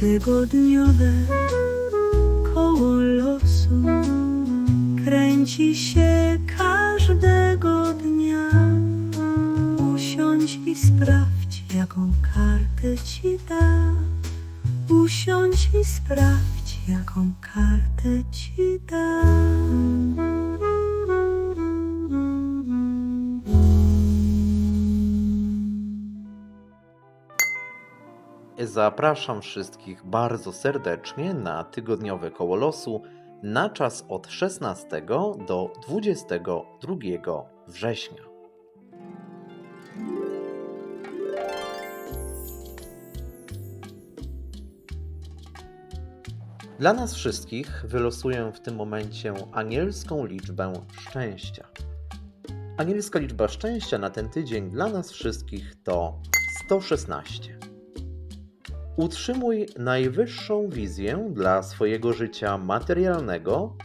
Tygodniowe koło losu kręci się każdego dnia. Usiądź i sprawdź, jaką kartę ci da. Usiądź i sprawdź, jaką kartę ci da. Zapraszam wszystkich bardzo serdecznie na tygodniowe koło losu na czas od 16 do 22 września. Dla nas wszystkich wylosuję w tym momencie anielską liczbę szczęścia. Anielska liczba szczęścia na ten tydzień dla nas wszystkich to 116. Utrzymuj najwyższą wizję dla swojego życia materialnego,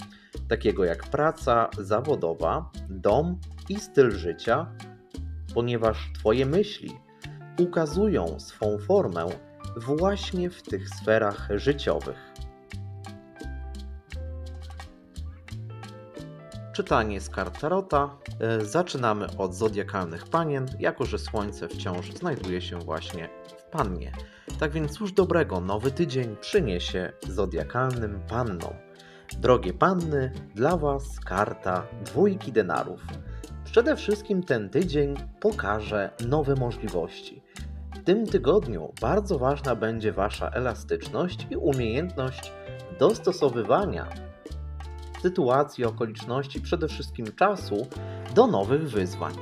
takiego jak praca zawodowa, dom i styl życia, ponieważ Twoje myśli ukazują swą formę właśnie w tych sferach życiowych. Czytanie z kart Tarota. E, Zaczynamy od zodiakalnych panien, jako że Słońce wciąż znajduje się właśnie w pannie. Tak więc cóż dobrego nowy tydzień przyniesie zodiakalnym pannom. Drogie panny, dla Was karta dwójki denarów. Przede wszystkim ten tydzień pokaże nowe możliwości. W tym tygodniu bardzo ważna będzie Wasza elastyczność i umiejętność dostosowywania sytuacji, okoliczności, przede wszystkim czasu do nowych wyzwań.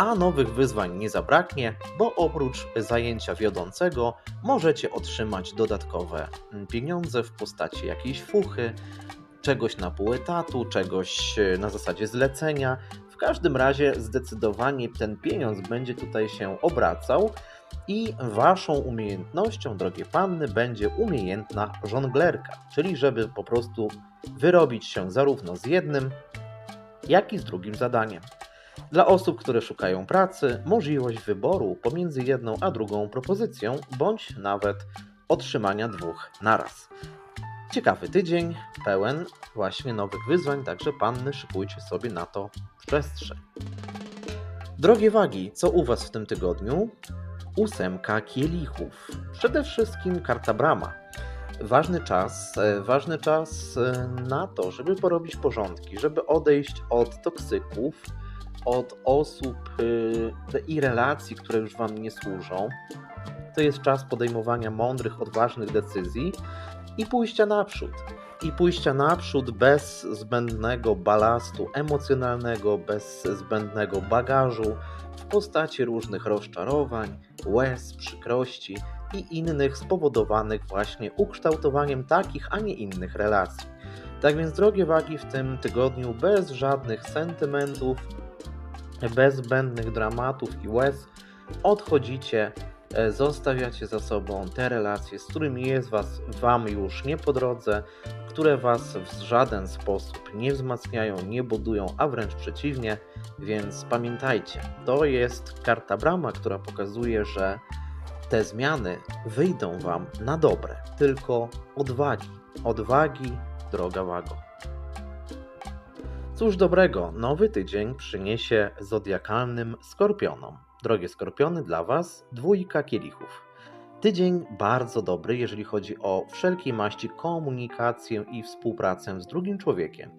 A nowych wyzwań nie zabraknie, bo oprócz zajęcia wiodącego możecie otrzymać dodatkowe mm, pieniądze w postaci jakiejś fuchy, czegoś na pół etatu, czegoś e, na zasadzie zlecenia. W każdym razie zdecydowanie ten pieniądz będzie tutaj się obracał i waszą umiejętnością, drogie panny, będzie umiejętna żonglerka, czyli żeby po prostu wyrobić się zarówno z jednym, jak i z drugim zadaniem. Dla osób, które szukają pracy, możliwość wyboru pomiędzy jedną a drugą propozycją, bądź nawet otrzymania dwóch naraz. Ciekawy tydzień, pełen właśnie nowych wyzwań, także panny szykujcie sobie na to przestrzeń. Drogie wagi, co u Was w tym tygodniu? Ósemka kielichów. Przede wszystkim karta brama. Ważny czas, e, ważny czas e, na to, żeby porobić porządki, żeby odejść od toksyków, od osób e, i relacji, które już Wam nie służą. To jest czas podejmowania mądrych, odważnych decyzji i pójścia naprzód. I pójścia naprzód bez zbędnego balastu emocjonalnego, bez zbędnego bagażu w postaci różnych rozczarowań, łez, przykrości i innych spowodowanych właśnie ukształtowaniem takich, a nie innych relacji. Tak więc, drogie wagi, w tym tygodniu bez żadnych sentymentów, bez zbędnych dramatów i łez odchodzicie, e, zostawiacie za sobą te relacje, z którymi jest was, Wam już nie po drodze, które Was w żaden sposób nie wzmacniają, nie budują, a wręcz przeciwnie. Więc pamiętajcie, to jest karta brama, która pokazuje, że te zmiany wyjdą Wam na dobre. Tylko odwagi, odwagi, droga wago. Cóż dobrego, nowy tydzień przyniesie zodiakalnym skorpionom. Drogie skorpiony, dla Was dwójka kielichów. Tydzień bardzo dobry, jeżeli chodzi o wszelkiej maści komunikację i współpracę z drugim człowiekiem.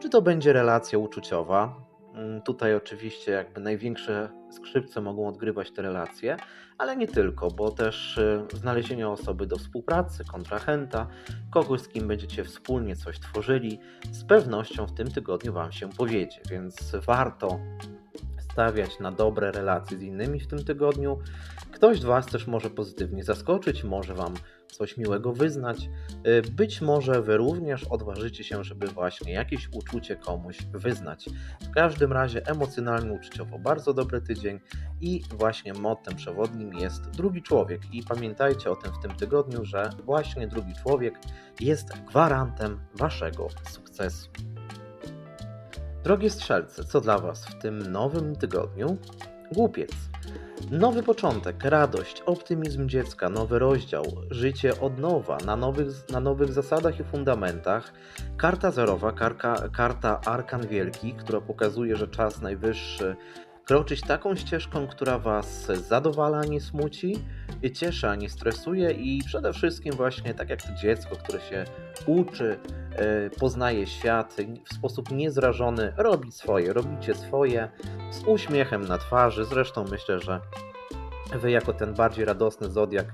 Czy to będzie relacja uczuciowa? Mm, Tutaj oczywiście jakby największe skrzypce mogą odgrywać te relacje, ale nie tylko, bo też e, znalezienie osoby do współpracy, kontrahenta, kogoś z kim będziecie wspólnie coś tworzyli, z pewnością w tym tygodniu Wam się powiedzie, więc warto stawiać na dobre relacje z innymi w tym tygodniu. Ktoś z Was też może pozytywnie zaskoczyć, może Wam coś miłego wyznać. Y, Być może Wy również odważycie się, żeby właśnie jakieś uczucie komuś wyznać. W każdym razie emocjonalnie, uczuciowo bardzo dobry tydzień i właśnie mottem przewodnim jest drugi człowiek. I pamiętajcie o tym w tym tygodniu, że właśnie drugi człowiek jest gwarantem Waszego sukcesu. Drogie strzelce, co dla Was w tym nowym tygodniu? Głupiec. Nowy początek, radość, optymizm dziecka, nowy rozdział, życie od nowa, na nowych, na nowych zasadach i fundamentach. Karta zerowa, karka, karta Arkan Wielki, która pokazuje, że czas najwyższy kroczyć taką ścieżką, która Was zadowala, nie smuci, cieszy, a nie stresuje i przede wszystkim właśnie tak jak to dziecko, które się uczy, e, poznaje świat w sposób niezrażony, robi swoje, robicie swoje, z uśmiechem na twarzy. Zresztą myślę, że Wy jako ten bardziej radosny zodiak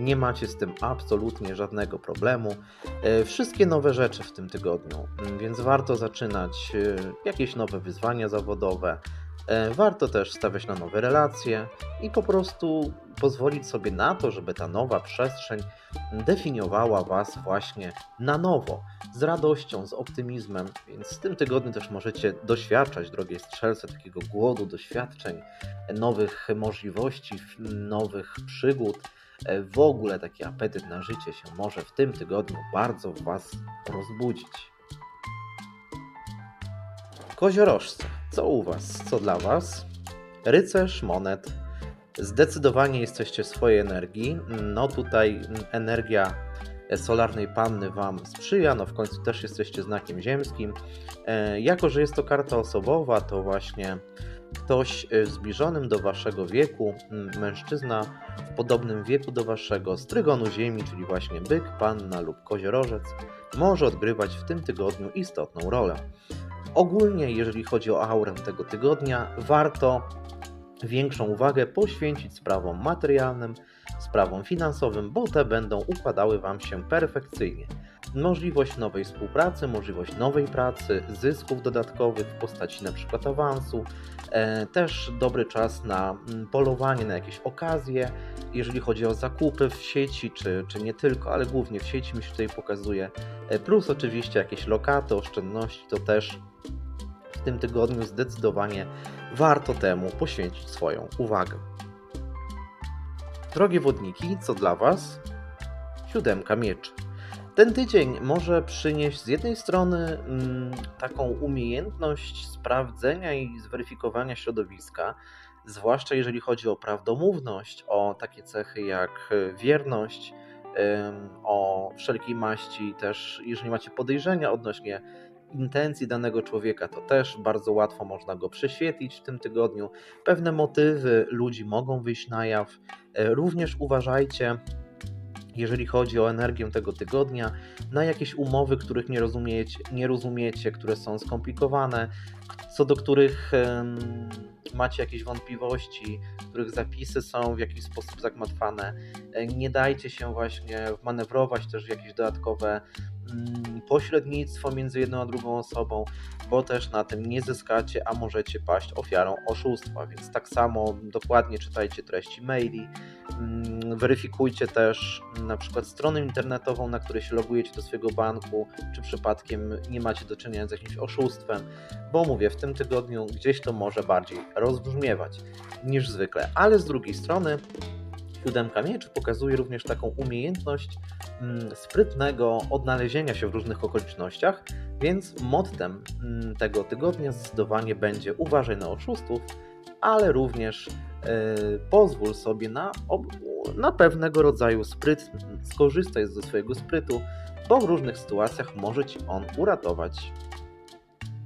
nie macie z tym absolutnie żadnego problemu. E, Wszystkie nowe rzeczy w tym tygodniu, mm, więc warto zaczynać e, jakieś nowe wyzwania zawodowe. E, Warto też stawiać na nowe relacje i po prostu pozwolić sobie na to, żeby ta nowa przestrzeń definiowała Was właśnie na nowo, z radością, z optymizmem. Więc w tym tygodniu też możecie doświadczać, drogie strzelce, takiego głodu doświadczeń, nowych możliwości, nowych przygód. E, W ogóle taki apetyt na życie się może w tym tygodniu bardzo w Was rozbudzić. Koziorożce, co u Was, co dla Was? Rycerz monet. Zdecydowanie jesteście w swojej energii. No tutaj mm, energia solarnej panny Wam sprzyja, no w końcu też jesteście znakiem ziemskim. E, Jako, że jest to karta osobowa, to właśnie ktoś e, zbliżonym do Waszego wieku, mężczyzna w podobnym wieku do Waszego, z trygonu ziemi, czyli właśnie byk, panna lub koziorożec, może odgrywać w tym tygodniu istotną rolę. Ogólnie, jeżeli chodzi o aurę tego tygodnia, warto większą uwagę poświęcić sprawom materialnym, sprawom finansowym, bo te będą układały Wam się perfekcyjnie. Możliwość nowej współpracy, możliwość nowej pracy, zysków dodatkowych w postaci np. awansu, e, też dobry czas na mm, polowanie na jakieś okazje, jeżeli chodzi o zakupy w sieci, czy, czy nie tylko, ale głównie w sieci mi się tutaj pokazuje, E, plus oczywiście jakieś lokaty, oszczędności, to też w tym tygodniu zdecydowanie warto temu poświęcić swoją uwagę. Drogie wodniki, co dla Was? Siódemka mieczy. Ten tydzień może przynieść z jednej strony mm, taką umiejętność sprawdzenia i zweryfikowania środowiska, zwłaszcza jeżeli chodzi o prawdomówność, o takie cechy jak e, wierność, o wszelkiej maści też, jeżeli macie podejrzenia odnośnie intencji danego człowieka, to też bardzo łatwo można go prześwietlić w tym tygodniu. Pewne motywy ludzi mogą wyjść na jaw. E, Również uważajcie, jeżeli chodzi o energię tego tygodnia, na jakieś umowy, których nie rozumiecie, nie rozumiecie które są skomplikowane, co do których em, macie jakieś wątpliwości, których zapisy są w jakiś sposób zagmatwane. E, Nie dajcie się właśnie wmanewrować też w jakieś dodatkowe mm, pośrednictwo między jedną a drugą osobą, bo też na tym nie zyskacie, a możecie paść ofiarą oszustwa. Więc tak samo dokładnie czytajcie treści maili, mm, weryfikujcie też mm, na przykład stronę internetową, na której się logujecie do swojego banku, czy przypadkiem nie macie do czynienia z jakimś oszustwem, bo mówię, w tym tygodniu gdzieś to może bardziej rozbrzmiewać niż zwykle, ale z drugiej strony siódemka mieczy pokazuje również taką umiejętność mm, sprytnego odnalezienia się w różnych okolicznościach, więc mottem mm, tego tygodnia zdecydowanie będzie uważaj na oszustów, ale również e, pozwól sobie na, na pewnego rodzaju spryt, skorzystaj ze swojego sprytu, bo w różnych sytuacjach może ci on uratować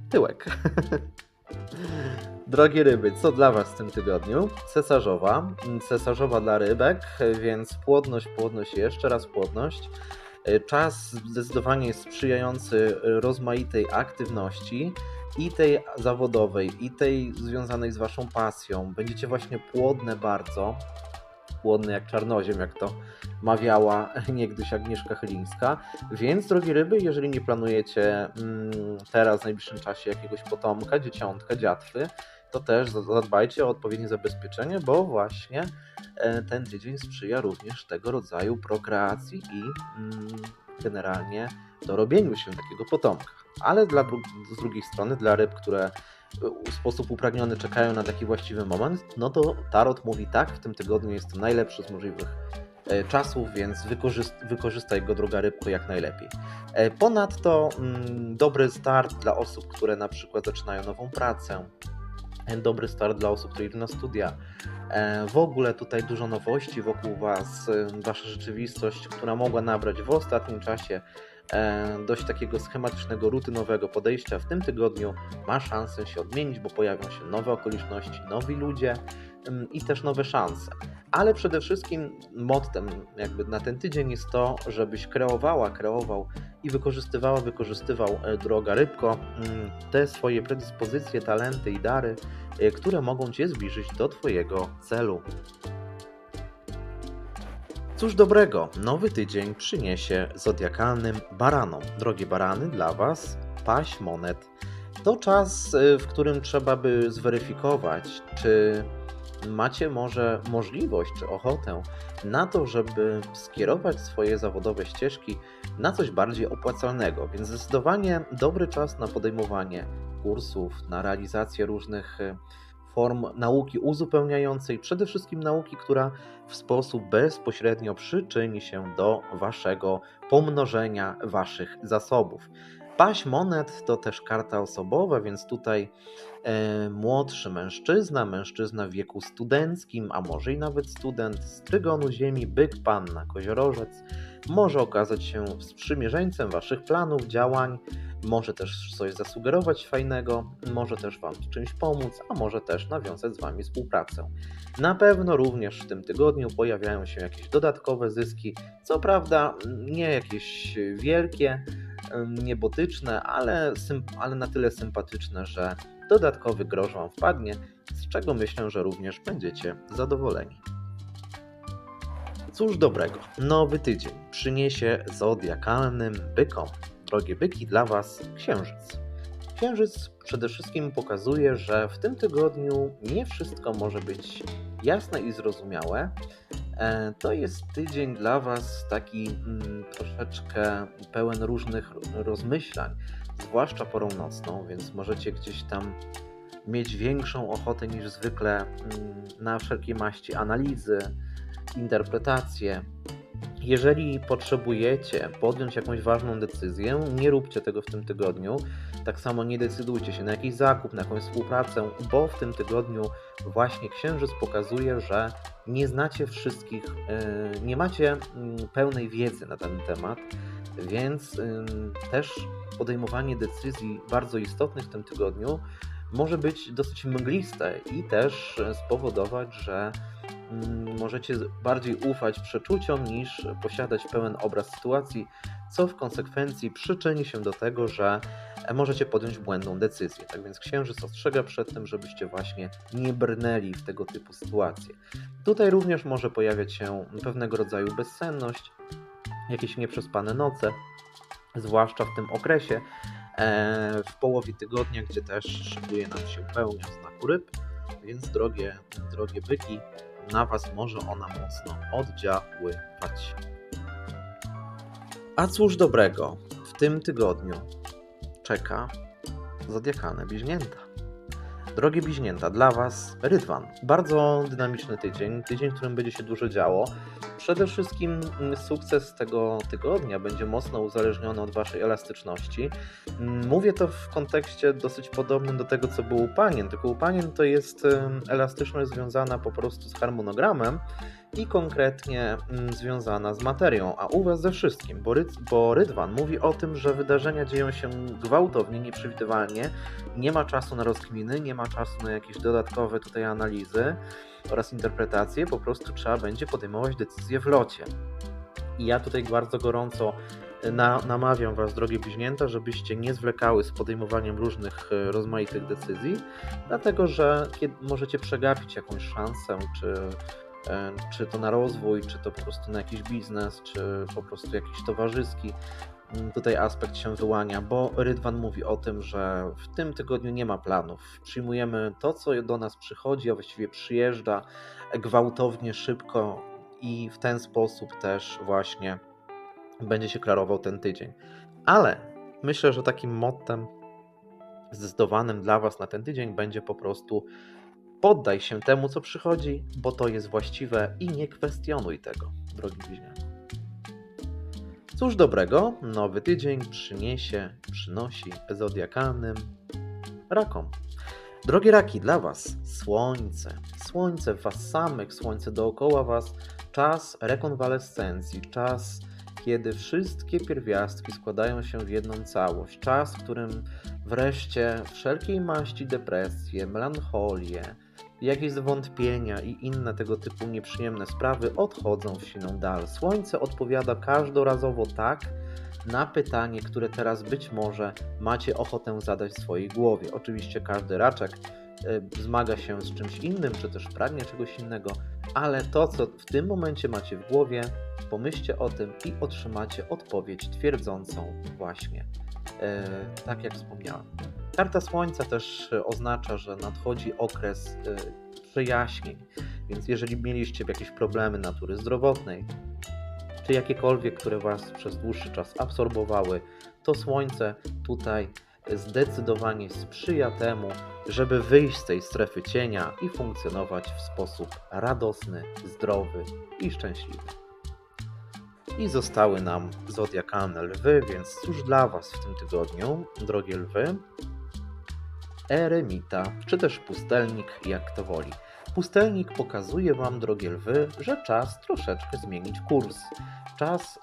tyłek. Drogie ryby, co dla Was w tym tygodniu? Cesarzowa. Cesarzowa dla rybek, więc płodność, płodność jeszcze raz płodność. Czas zdecydowanie jest sprzyjający rozmaitej aktywności i tej zawodowej, i tej związanej z Waszą pasją. Będziecie właśnie płodne bardzo. Płodne jak czarnoziem, jak to mawiała niegdyś Agnieszka Chylińska. Więc, drogie ryby, jeżeli nie planujecie mm, teraz w najbliższym czasie jakiegoś potomka, dzieciątka, dziatwy, to też za- zadbajcie o odpowiednie zabezpieczenie, bo właśnie e, ten tydzień sprzyja również tego rodzaju prokreacji i mm, generalnie dorobieniu się takiego potomka. Ale dla z drugiej strony, dla ryb, które e, w sposób upragniony czekają na taki właściwy moment, no to Tarot mówi tak, w tym tygodniu jest to najlepszy z możliwych e, czasów, więc wykorzyst- wykorzystaj go, droga rybko, jak najlepiej. Ponadto mm, dobry start dla osób, które na przykład zaczynają nową pracę, dobry start dla osób, które idą na studia. E, W ogóle tutaj dużo nowości wokół Was, e, Wasza rzeczywistość, która mogła nabrać w ostatnim czasie e, dość takiego schematycznego, rutynowego podejścia, w tym tygodniu ma szansę się odmienić, bo pojawią się nowe okoliczności, nowi ludzie ym, i też nowe szanse. Ale przede wszystkim mottem jakby na ten tydzień jest to, żebyś kreowała, kreował i wykorzystywała, wykorzystywał e, droga rybko mm, te swoje predyspozycje, talenty i dary, e, które mogą Cię zbliżyć do Twojego celu. Cóż dobrego, nowy tydzień przyniesie zodiakalnym baranom. Drogie barany, dla Was paść monet. To czas, y, w którym trzeba by zweryfikować, czy macie może możliwość czy ochotę na to, żeby skierować swoje zawodowe ścieżki na coś bardziej opłacalnego. Więc zdecydowanie dobry czas na podejmowanie kursów, na realizację różnych y, form nauki uzupełniającej, przede wszystkim nauki, która w sposób bezpośrednio przyczyni się do waszego pomnożenia waszych zasobów. Paść monet to też karta osobowa, więc tutaj e, młodszy mężczyzna, mężczyzna w wieku studenckim, a może i nawet student z trygonu ziemi, byk, panna, koziorożec, może okazać się sprzymierzeńcem waszych planów, działań, może też coś zasugerować fajnego, może też wam czymś pomóc, a może też nawiązać z wami współpracę. Na pewno również w tym tygodniu pojawiają się jakieś dodatkowe zyski, co prawda nie jakieś wielkie, niebotyczne, ale, ale na tyle sympatyczne, że dodatkowy grosz Wam wpadnie, z czego myślę, że również będziecie zadowoleni. Cóż dobrego, nowy tydzień przyniesie zodiakalnym bykom. Drogie byki, dla Was księżyc. Księżyc przede wszystkim pokazuje, że w tym tygodniu nie wszystko może być jasne i zrozumiałe. E, To jest tydzień dla Was taki mm, troszeczkę pełen różnych rozmyślań, zwłaszcza porą nocną, więc możecie gdzieś tam mieć większą ochotę niż zwykle mm, na wszelkie maści analizy, interpretacje. Jeżeli potrzebujecie podjąć jakąś ważną decyzję, nie róbcie tego w tym tygodniu. Tak samo nie decydujcie się na jakiś zakup, na jakąś współpracę, bo w tym tygodniu właśnie Księżyc pokazuje, że nie znacie wszystkich, yy, nie macie mm, pełnej wiedzy na ten temat, więc też podejmowanie decyzji bardzo istotnych w tym tygodniu może być dosyć mgliste i też e, spowodować, że możecie bardziej ufać przeczuciom niż posiadać pełen obraz sytuacji, co w konsekwencji przyczyni się do tego, że e, możecie podjąć błędną decyzję. Tak więc księżyc ostrzega przed tym, żebyście właśnie nie brnęli w tego typu sytuacje. Tutaj również może pojawiać się pewnego rodzaju bezsenność, jakieś nieprzespane noce, zwłaszcza w tym okresie, e, w połowie tygodnia, gdzie też szykuje nam się pełnia znaku ryb, więc drogie, drogie byki, na Was może ona mocno oddziaływać. A cóż dobrego w tym tygodniu czeka zodiakalne bliźnięta. Drogie bliźnięta, dla Was Rydwan. Bardzo dynamiczny tydzień, tydzień, w którym będzie się dużo działo. Przede wszystkim mm, sukces tego tygodnia będzie mocno uzależniony od Waszej elastyczności. Mm, Mówię to w kontekście dosyć podobnym do tego, co było u Panien, tylko u Panien to jest elastyczność związana po prostu z harmonogramem i konkretnie mm, związana z materią, a u Was ze wszystkim, bo, Ryd, bo Rydwan mówi o tym, że wydarzenia dzieją się gwałtownie, nieprzewidywalnie, nie ma czasu na rozkminy, nie ma czasu na jakieś dodatkowe tutaj analizy oraz interpretacje, po prostu trzeba będzie podejmować decyzje w locie. I ja tutaj bardzo gorąco na, namawiam Was, drogie bliźnięta, żebyście nie zwlekały z podejmowaniem różnych e, rozmaitych decyzji, dlatego że możecie przegapić jakąś szansę, czy, e, czy to na rozwój, czy to po prostu na jakiś biznes, czy po prostu jakiś towarzyski. Mm, Tutaj aspekt się wyłania, bo Rydwan mówi o tym, że w tym tygodniu nie ma planów. Przyjmujemy to, co do nas przychodzi, a właściwie przyjeżdża gwałtownie, szybko i w ten sposób też właśnie będzie się klarował ten tydzień. Ale myślę, że takim mottem zdecydowanym dla Was na ten tydzień będzie po prostu poddaj się temu, co przychodzi, bo to jest właściwe i nie kwestionuj tego, drogi bliźniaku. Cóż dobrego, nowy tydzień przyniesie, przynosi zodiakalnym rakom. Drogie raki, dla Was słońce. Słońce w Was samych, słońce dookoła Was. Czas rekonwalescencji, czas, kiedy wszystkie pierwiastki składają się w jedną całość. Czas, w którym wreszcie wszelkiej maści depresje, melancholie, jakieś zwątpienia i inne tego typu nieprzyjemne sprawy odchodzą w siną dal. Słońce odpowiada każdorazowo tak na pytanie, które teraz być może macie ochotę zadać w swojej głowie. Oczywiście każdy raczek y, zmaga się z czymś innym, czy też pragnie czegoś innego, ale to, co w tym momencie macie w głowie, pomyślcie o tym i otrzymacie odpowiedź twierdzącą właśnie, e, tak jak wspomniałem. Karta Słońca też e, oznacza, że nadchodzi okres e, przejaśnień, więc jeżeli mieliście jakieś problemy natury zdrowotnej, czy jakiekolwiek, które Was przez dłuższy czas absorbowały, to Słońce tutaj zdecydowanie sprzyja temu, żeby wyjść z tej strefy cienia i funkcjonować w sposób radosny, zdrowy i szczęśliwy. I zostały nam zodiakalne lwy, więc cóż dla Was w tym tygodniu, drogie lwy? Eremita, czy też pustelnik, jak to woli. Pustelnik pokazuje Wam, drogie lwy, że czas troszeczkę zmienić kurs. Czas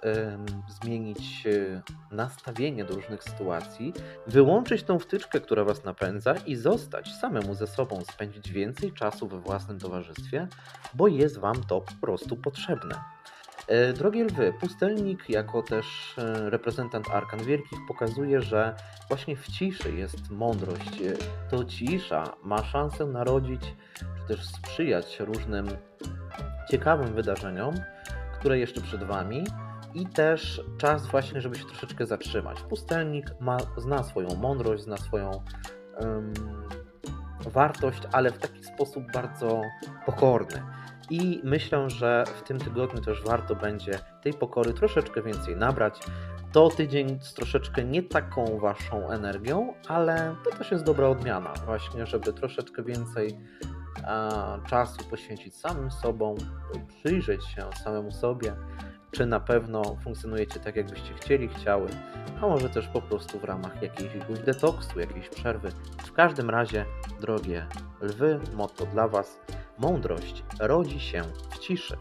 zmienić e, nastawienie do różnych sytuacji, wyłączyć tą wtyczkę, która Was napędza i zostać samemu ze sobą, spędzić więcej czasu we własnym towarzystwie, bo jest Wam to po prostu potrzebne. E, Drogie lwy, pustelnik jako też e, reprezentant arkan wielkich pokazuje, że właśnie w ciszy jest mądrość. E, To cisza ma szansę narodzić, czy też sprzyjać różnym ciekawym wydarzeniom, które jeszcze przed Wami i też czas właśnie, żeby się troszeczkę zatrzymać. Pustelnik ma, zna swoją mądrość, zna swoją em, wartość, ale w taki sposób bardzo pokorny. I myślę, że w tym tygodniu też warto będzie tej pokory troszeczkę więcej nabrać. To tydzień z troszeczkę nie taką waszą energią, ale to też jest dobra odmiana, właśnie, żeby troszeczkę więcej czasu poświęcić samym sobą, przyjrzeć się samemu sobie, czy na pewno funkcjonujecie tak, jakbyście chcieli, chciały, a może też po prostu w ramach jakiegoś detoksu, jakiejś przerwy. W każdym razie, drogie lwy, motto dla Was, mądrość rodzi się w ciszy.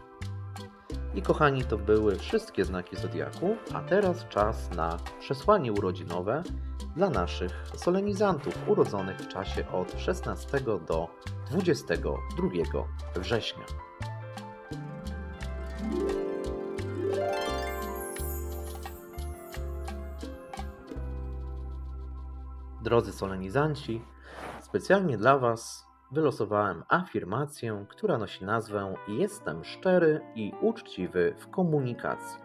I kochani, to były wszystkie znaki Zodiaku, a teraz czas na przesłanie urodzinowe dla naszych solenizantów urodzonych w czasie od 16 do 22 września. Drodzy solenizanci, specjalnie dla Was wylosowałem afirmację, która nosi nazwę Jestem szczery i uczciwy w komunikacji.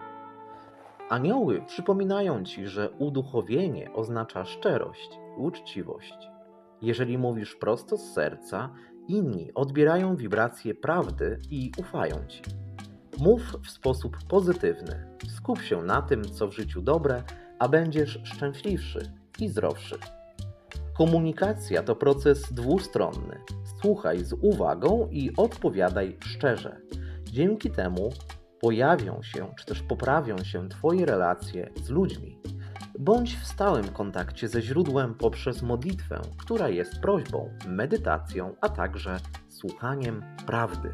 Anioły przypominają Ci, że uduchowienie oznacza szczerość uczciwość. Jeżeli mówisz prosto z serca, inni odbierają wibracje prawdy i ufają Ci. Mów w sposób pozytywny. Skup się na tym, co w życiu dobre, a będziesz szczęśliwszy i zdrowszy. Komunikacja to proces dwustronny. Słuchaj z uwagą i odpowiadaj szczerze. Dzięki temu pojawią się, czy też poprawią się Twoje relacje z ludźmi. Bądź w stałym kontakcie ze źródłem poprzez modlitwę, która jest prośbą, medytacją, a także słuchaniem prawdy.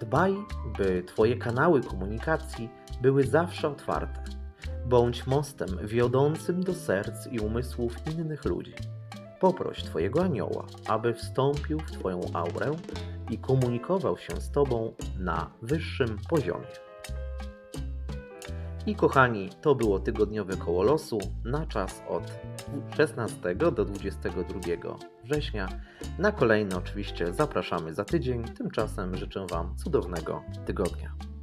Dbaj, by Twoje kanały komunikacji były zawsze otwarte. Bądź mostem wiodącym do serc i umysłów innych ludzi. Poproś Twojego anioła, aby wstąpił w Twoją aurę i komunikował się z Tobą na wyższym poziomie. I kochani, to było tygodniowe koło losu na czas od 16 do 22 września. Na kolejne oczywiście zapraszamy za tydzień. Tymczasem życzę Wam cudownego tygodnia.